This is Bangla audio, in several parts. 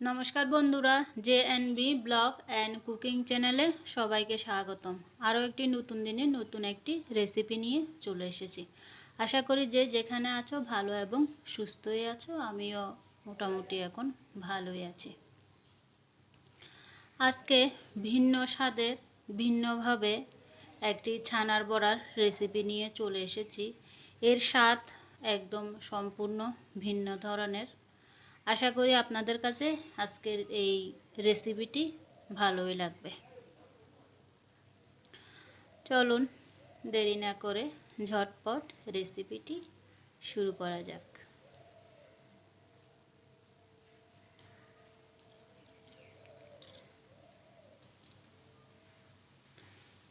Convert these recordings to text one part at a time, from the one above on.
নমস্কার বন্ধুরা, J N B blog and cooking চ্যানেলে সবাইকে স্বাগতম। আরও একটি নতুন দিনে নতুন একটি রেসিপি নিয়ে চলে এসেছি। আশা করি যে যেখানে আছো ভালো এবং সুস্থই আছো, আমিও মোটামুটি এখন ভালোই আছি। আজকে ভিন্ন স্বাদের, ভিন্নভাবে একটি ছানার বড়ার রেসিপি নিয়ে চলে এসেছি। এর স্বাদ একদম সম্পূর্ণ ভিন্ন ধরনের। আশা করি আপনাদের কাছে আজকের এই রেসিপিটি ভালোই লাগবে। চলুন দেরি না করে ঝটপট রেসিপিটি শুরু করা যাক।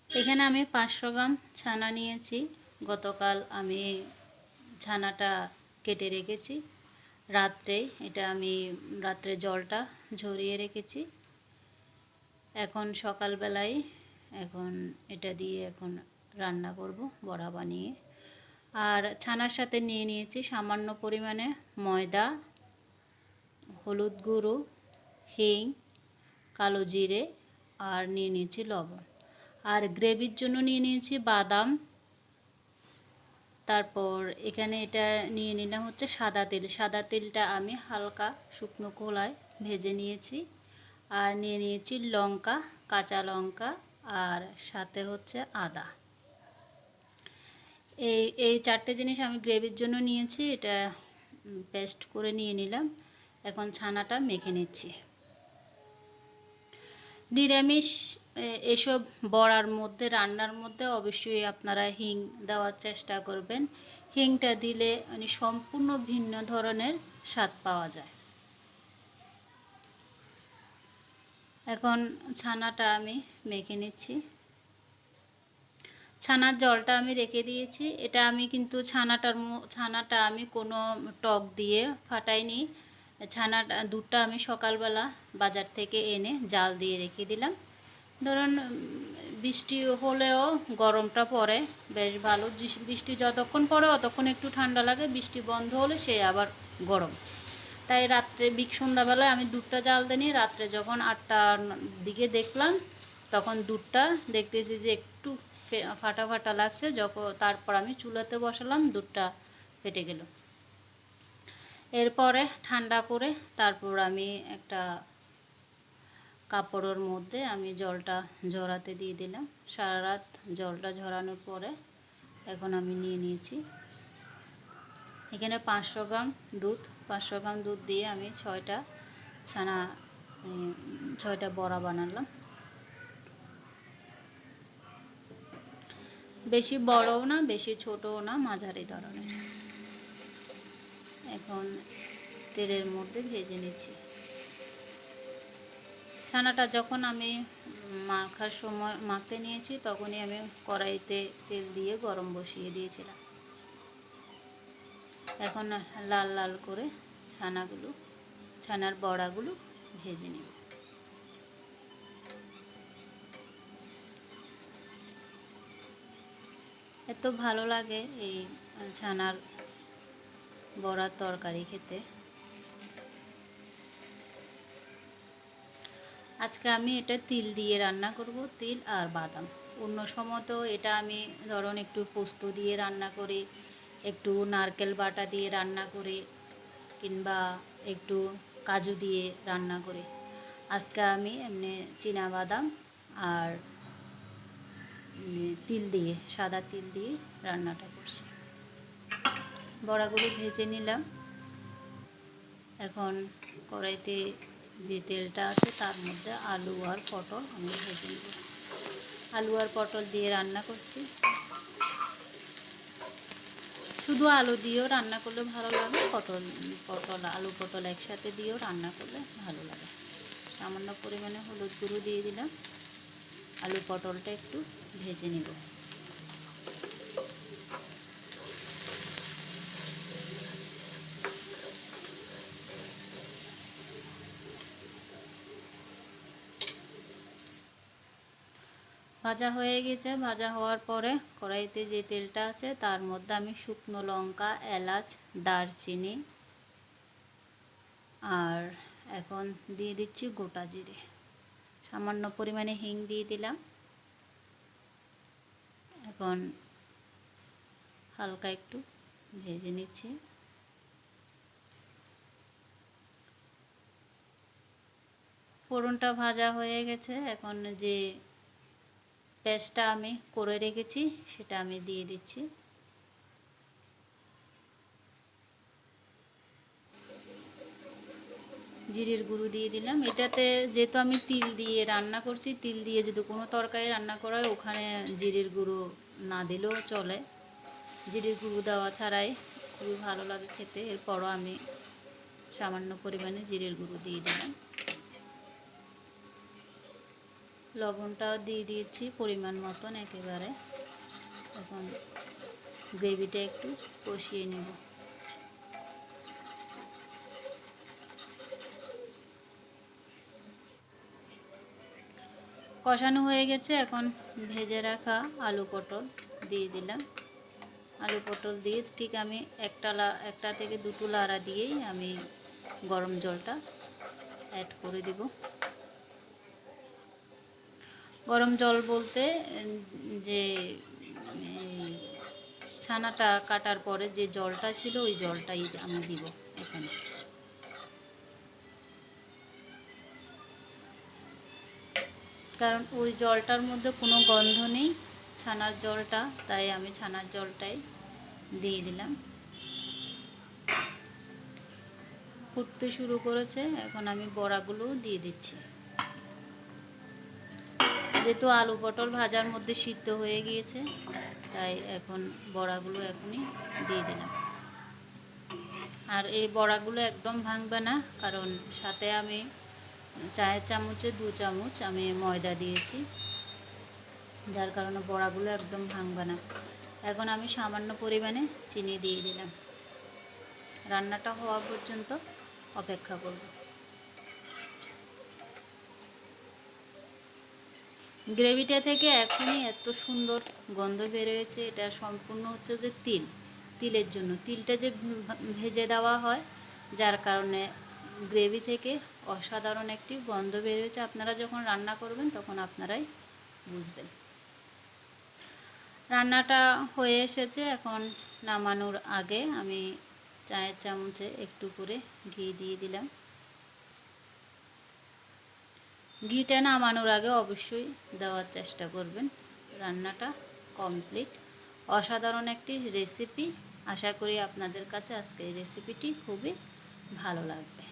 এখানে আমি পাঁচশো গ্রাম ছানা নিয়েছি। গতকাল আমি ছানাটা কেটে রেখেছি। রাত্রে, এটা আমি রাত্রে জলটা ঝরিয়ে রেখেছি। এখন সকালবেলায় এখন এটা দিয়ে এখন রান্না করব, বড়া বানিয়ে। আর ছানার সাথে নিয়ে নিয়েছি সামান্য পরিমাণে ময়দা, হলুদ গুঁড়ো, হিং, কালো জিরে, আর নিয়ে নিয়েছি লবণ। আর গ্রেভির জন্য নিয়ে নিয়েছি বাদাম তারপর এখানে এটা নিয়ে নিলাম হচ্ছে সাদা তেল। সাদা তেলটা আমি হালকা শুকনো খোলায় ভেজে নিয়েছি। আর নিয়ে নিয়েছি লঙ্কা, কাঁচা লঙ্কা আর সাথে হচ্ছে আদা। এই এই চারটে জিনিস আমি গ্রেভির জন্য নিয়েছি, এটা পেস্ট করে নিয়ে নিলাম। এখন ছানাটা মেখে নিচ্ছি। নিরামিষ এসব বড়ার মধ্যে, রান্নার মধ্যে অবশ্যই আপনারা হিং দেওয়ার চেষ্টা করবেন। হিংটা দিলে মানে সম্পূর্ণ ভিন্ন ধরনের স্বাদ পাওয়া যায়। এখন ছানাটা আমি মেখে নিচ্ছি। ছানার জলটা আমি রেখে দিয়েছি। এটা আমি কিন্তু ছানাটার ছানাটা আমি কোনো টক দিয়ে ফাটাইনি। ছানাটা, দুধটা আমি সকালবেলা বাজার থেকে এনে জাল দিয়ে রেখে দিলাম। ধরুন, বৃষ্টি হলেও গরমটা পড়ে, বেশ ভালো। বৃষ্টি যতক্ষণ পড়ে অতক্ষণ একটু ঠান্ডা লাগে, বৃষ্টি বন্ধ হলে সে আবার গরম। তাই রাত্রে, বিক সন্ধ্যাবেলায় আমি দুধটা জাল দিই রাত্রে যখন আটটার দিকে দেখলাম, তখন দুধটা দেখতেছি যে একটু ফাটা ফাটা লাগছে, যখন তারপর আমি চুলাতে বসালাম, দুধটা ফেটে গেল। এরপরে ঠান্ডা করে তারপর আমি একটা কাপড়ের মধ্যে আমি জলটা ঝরাতে দিয়ে দিলাম। সারা রাত জলটা ঝরানোর পরে এখন আমি নিয়ে নিয়েছি। এখানে পাঁচশো গ্রাম দুধ, পাঁচশো গ্রাম দুধ দিয়ে আমি ছয়টা ছানা ছয়টা বড়া বানালাম। বেশি বড়ও না, বেশি ছোটও না, মাঝারি ধরনের। এখন তেলের মধ্যে ভেজে নিচ্ছি। ছানাটা যখন আমি মাখার সময় মাখতে নিয়েছি, তখনই আমি কড়াইতে তেল দিয়ে গরম বসিয়ে দিয়েছিলাম। এখন লাল লাল করে ছানাগুলো, ছানার বড়াগুলো ভেজে নেব। এত ভালো লাগে এই ছানার বড়ার তরকারি খেতে। আজকে আমি এটা তিল দিয়ে রান্না করব, তিল আর বাদাম। অন্য সময় তো এটা আমি ধরুন একটু পোস্ত দিয়ে রান্না করি, একটু নারকেল বাটা দিয়ে রান্না করি, কিংবা একটু কাজু দিয়ে রান্না করি। আজকে আমি এমনি বাদাম আর তিল দিয়ে, সাদা তিল দিয়ে রান্নাটা করছি। বড়াগুলো ভেজে নিলাম। এখন কড়াইতে যে তেলটা আছে তার মধ্যে আলু আর পটল আমি ভেজে নেব। আলু আর পটল দিয়ে রান্না করছি। শুধু আলু দিয়েও রান্না করলে ভালো লাগে, পটল পটল, আলু, পটল একসাথে দিয়েও রান্না করলে ভালো লাগে। সামান্য পরিমাণে হলুদ গুঁড়ো দিয়ে দিলাম। আলু, পটলটা একটু ভেজে নেব। ভাজা হয়ে গেছে। ভাজা হওয়ার পরে কড়াইতে যে তেলটা আছে, তার মধ্যে আমি শুকনো লঙ্কা, এলাচ, দারচিনি আর এখন দিয়ে দিচ্ছি গোটা জিরে। সামান্য পরিমাণে হিং দিয়ে দিলাম। এখন হালকা একটু ভেজে নিচ্ছি। ফোড়নটা ভাজা হয়ে গেছে। এখন যে পেস্টটা আমি করে রেখেছি, সেটা আমি দিয়ে দিচ্ছি। জিরের গুঁড়ো দিয়ে দিলাম। এটাতে যেহেতু আমি তিল দিয়ে রান্না করছি, তিল দিয়ে যদি কোনো তরকারি রান্না করা হয়, ওখানে জিরের গুঁড়ো না দিলেও চলে। জিরের গুঁড়ো দেওয়া ছাড়াই খুবই ভালো লাগে খেতে। এরপরও আমি সামান্য পরিমাণে জিরের গুঁড়ো দিয়ে দিলাম। লবণটাও দিয়ে দিয়েছি পরিমাণ মতন একেবারে। এখন গ্রেভিটা একটু কষিয়ে নেব। কষানো হয়ে গেছে, এখন ভেজে রাখা আলু পটল দিয়ে দিলাম। আলু পটল দিয়ে ঠিক আমি একটা একটা থেকে দুটো লাড়া দিয়েই আমি গরম জলটা অ্যাড করে দিব। গরম জল বলতে যে ছানাটা কাটার পরে যে জলটা ছিল, ওই জলটাই আমি দিব এখানে। কারণ ওই জলটার মধ্যে কোনো গন্ধ নেই, ছানার জলটা, তাই আমি ছানার জলটাই দিয়ে দিলাম। ফুটতে শুরু করেছে, এখন আমি বড়াগুলোও দিয়ে দিচ্ছি। যেহেতু আলু পটল ভাজার মধ্যে সিদ্ধ হয়ে গিয়েছে, তাই এখন বড়াগুলো এখনই দিয়ে দিলাম। আর এই বড়াগুলো একদম ভাঙবে না, কারণ সাথে আমি চায়ের চামচে দু চামচ আমি ময়দা দিয়েছি, যার কারণে বড়াগুলো একদম ভাঙবে না। এখন আমি সামান্য পরিমাণে চিনি দিয়ে দিলাম। রান্নাটা হওয়া পর্যন্ত অপেক্ষা করব। গ্রেভিটা থেকে এখনই এত সুন্দর গন্ধ বেরোয়েছে, এটা সম্পূর্ণ হচ্ছে যে তিল, তিলের জন্য। তিলটা যে ভেজে দেওয়া হয়, যার কারণে গ্রেভি থেকে অসাধারণ একটি গন্ধ বেরোয়েছে। আপনারা যখন রান্না করবেন, তখন আপনারাই বুঝবেন। রান্নাটা হয়ে এসেছে, এখন নামানোর আগে আমি চায়ের চামচে একটু করে ঘি দিয়ে দিলাম। ঘিটা নামানোর আগে অবশ্যই দেওয়ার চেষ্টা করবেন। রান্নাটা কমপ্লিট অসাধারণ একটি রেসিপি আশা করি আপনাদের কাছে আজকে এই রেসিপিটি খুবই ভালো লাগবে।